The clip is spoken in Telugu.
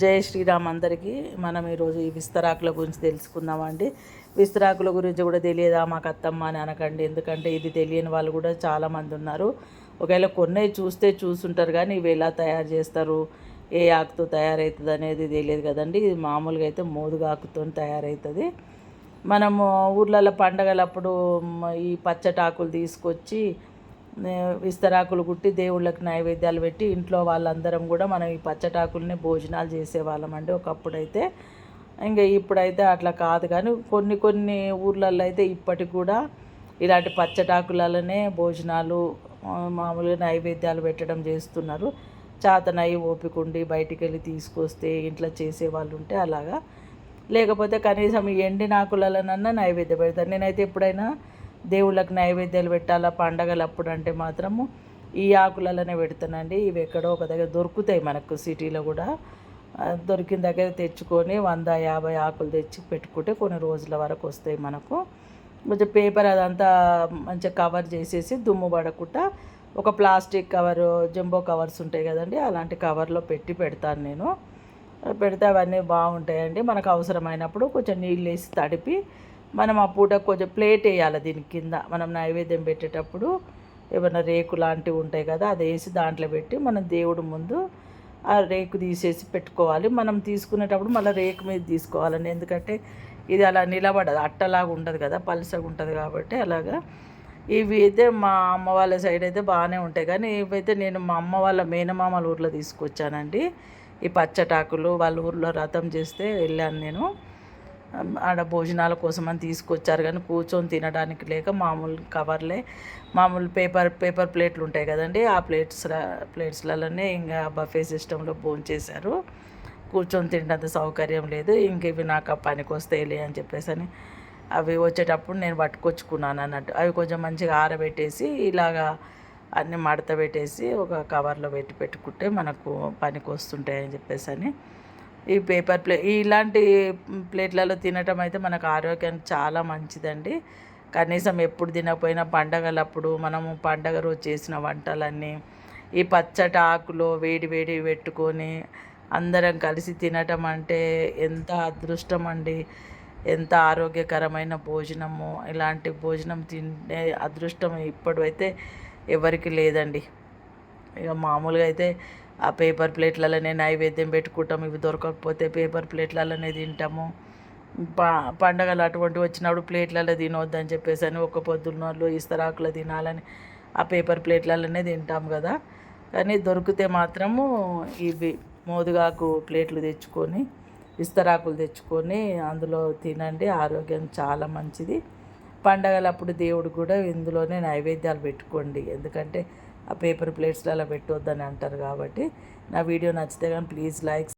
జై శ్రీరామ్ అందరికీ. మనం ఈరోజు ఈ విస్తరాకుల గురించి తెలుసుకుందామండి విస్తరాకుల గురించి కూడా తెలియదా మాకు అత్తమ్మ అని అనకండి ఎందుకంటే ఇది తెలియని వాళ్ళు కూడా చాలామంది ఉన్నారు. ఒకవేళ కొన్ని చూస్తే చూసుంటారు కానీ ఇవి ఎలా తయారు చేస్తారు? ఏ ఆకుతో తయారవుతుంది అనేది తెలియదు కదండి. ఇది మామూలుగా అయితే మోదుగా ఆకుతో తయారవుతుంది. మనము ఊర్లలో పండగలప్పుడు ఈ పచ్చటాకులు తీసుకొచ్చి విస్తరాకులు కుట్టి దేవుళ్ళకి నైవేద్యాలు పెట్టి ఇంట్లో వాళ్ళందరం కూడా మనం ఈ పచ్చటాకుల్ని భోజనాలు చేసేవాళ్ళం అండి ఒకప్పుడైతే. ఇంకా ఇప్పుడైతే అట్లా కాదు కానీ కొన్ని కొన్ని ఊర్లలో అయితే ఇప్పటికి కూడా ఇలాంటి పచ్చటాకులలోనే భోజనాలు మామూలుగా నైవేద్యాలు పెట్టడం చేస్తున్నారు. చాతనయ్యి ఓపికండి బయటికి వెళ్ళి తీసుకొస్తే ఇంట్లో చేసే వాళ్ళు ఉంటే అలాగా. లేకపోతే కనీసం ఈ ఎండినాకులలోనన్నా నైవేద్యం పెడతారు. నేనైతే ఎప్పుడైనా దేవుళ్ళకి నైవేద్యాలు పెట్టాలా? పండగలు అప్పుడు అంటే మాత్రము ఈ ఆకులలోనే పెడతానండి. ఇవి ఎక్కడో ఒక దగ్గర దొరుకుతాయి మనకు సిటీలో కూడా. దొరికిన దగ్గర తెచ్చుకొని వంద యాభై ఆకులు తెచ్చి పెట్టుకుంటే కొన్ని రోజుల వరకు వస్తాయి మనకు. కొంచెం పేపర్ అదంతా మంచిగా కవర్ చేసేసి దుమ్ము పడకుండా ఒక ప్లాస్టిక్ కవర్ జంబో కవర్స్ ఉంటాయి కదండి అలాంటి కవర్లో పెట్టి పెడతాను నేను. పెడితే అవన్నీ బాగుంటాయండి. మనకు అవసరమైనప్పుడు కొంచెం నీళ్ళు వేసి తడిపి మనం ఆ పూట కొంచెం ప్లేట్ వేయాలి దీని కింద. మనం నైవేద్యం పెట్టేటప్పుడు ఏమైనా రేకు లాంటివి ఉంటాయి కదా అది వేసి దాంట్లో పెట్టి మనం దేవుడు ముందు ఆ రేకు తీసేసి పెట్టుకోవాలి. మనం తీసుకునేటప్పుడు మళ్ళీ రేకు మీద తీసుకోవాలని ఎందుకంటే ఇది అలా నిలబడదు. అట్టలాగా ఉండదు కదా పలసగా ఉంటుంది కాబట్టి అలాగా. ఇవి అయితే మా అమ్మ వాళ్ళ సైడ్ అయితే బాగానే ఉంటాయి. కానీ ఇవైతే నేను మా అమ్మ వాళ్ళ మేనమామల ఊర్లో తీసుకొచ్చానండి. ఈ పచ్చటాకులు వాళ్ళ ఊర్లో రథం చేస్తే వెళ్ళాను నేను. ఆడ భోజనాల కోసం అని తీసుకొచ్చారు కానీ కూర్చొని తినడానికి లేక మామూలు కవర్లే. మామూలు పేపర్ పేపర్ ప్లేట్లు ఉంటాయి కదండి ఆ ప్లేట్స్ ప్లేట్స్లలోనే ఇంకా బఫే సిస్టంలో చేశారు. కూర్చొని తింటే సౌకర్యం లేదు ఇంక ఇవి నాకు ఆ పనికి వస్తాయిలే అని చెప్పేసి అని. అవి వచ్చేటప్పుడు నేను పట్టుకొచ్చుకున్నాను అన్నట్టు. అవి కొంచెం మంచిగా ఆరబెట్టేసి ఇలాగా అన్నీ మడత పెట్టేసి ఒక కవర్లో పెట్టి పెట్టుకుంటే మనకు పనికి వస్తుంటాయని అని చెప్పేసి అని. ఈ పేపర్ ప్లేట్ ఇలాంటి ప్లేట్లలో తినటం అయితే మనకు ఆరోగ్యానికి చాలా మంచిదండి. కనీసం ఎప్పుడు తినకపోయినా పండగలప్పుడు మనము పండగ రోజు చేసిన వంటలన్నీ ఈ పచ్చటి ఆకులో వేడి వేడి పెట్టుకొని అందరం కలిసి తినటం అంటే ఎంత అదృష్టం అండి ఎంత ఆరోగ్యకరమైన భోజనము. ఇలాంటి భోజనం తినే అదృష్టం ఇప్పుడైతే ఎవరికి లేదండి. ఇక మామూలుగా అయితే ఆ పేపర్ ప్లేట్లలోనే నైవేద్యం పెట్టుకుంటాం. ఇవి దొరకకపోతే పేపర్ ప్లేట్లలోనే తింటాము. పా పండగలు అటువంటి వచ్చినప్పుడు ప్లేట్లలో తినవద్దని చెప్పేసి అని ఒక పొద్దున్నోళ్ళు ఇస్తరాకులు తినాలని ఆ పేపర్ ప్లేట్లలోనే తింటాం కదా. కానీ దొరికితే మాత్రము ఇవి మోదుగాకు ప్లేట్లు తెచ్చుకొని ఇస్తరాకులు తెచ్చుకొని అందులో తినండి ఆరోగ్యం చాలా మంచిది. పండగలప్పుడు దేవుడు కూడా ఇందులోనే నైవేద్యాలు పెట్టుకోండి. ఎందుకంటే ఆ పేపర్ ప్లేట్స్లో అలా పెట్టొద్దని అంటారు కాబట్టి నా వీడియో నచ్చితే కానీ ప్లీజ్ లైక్